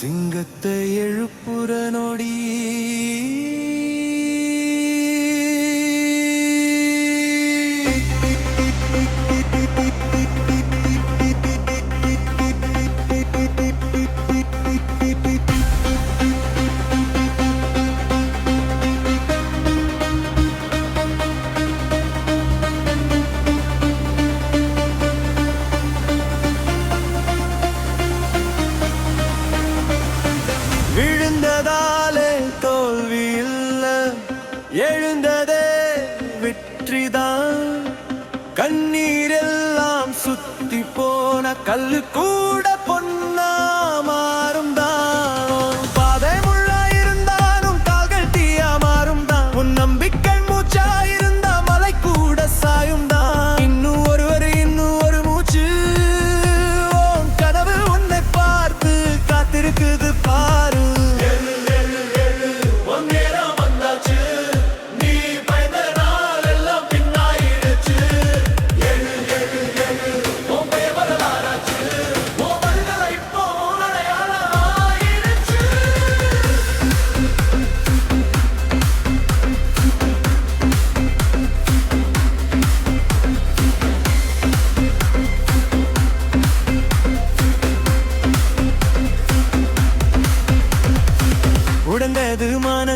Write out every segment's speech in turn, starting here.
சிங்கத்தை எழுப்புற நொடி. எழுந்ததே வெற்றிதான். கண்ணீரெல்லாம் சுத்தி போன கல்லு கூட பொன்னா மாறும் தான். பாதை முள்ளா இருந்தாலும் கால்கள் தீயா மாறும் தான். உன் நம்பிக்கை மூச்சா இருந்தா மலை கூட சாயும் தான். இன்னும் ஒருவர் இன்னும் ஒரு மூச்சு. கனவு உன்னை பார்த்து காத்திருக்குது பாரு.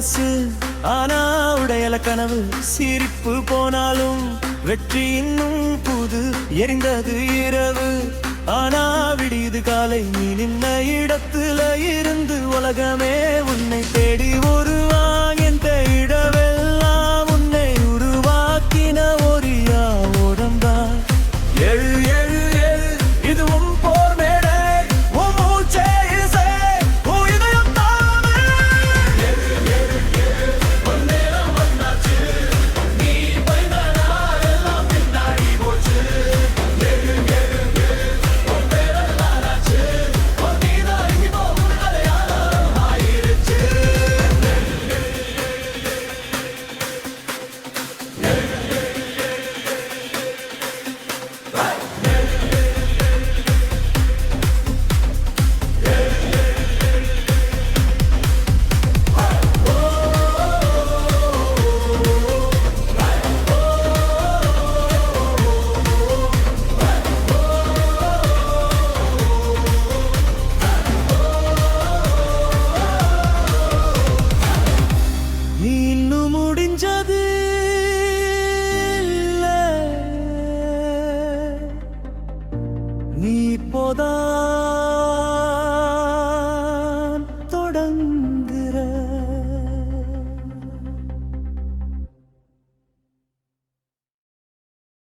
மனசு ஆனா உடையல கனவு சிரிப்பு போனாலும் வெற்றி இன்னும் புது எரிந்தது இரவு. ஆனா விடியது காலை நீ நின்ன இடத்துல இருந்து உலகமே உன்னை தேடி தெரிஞ்சது நீ போதான்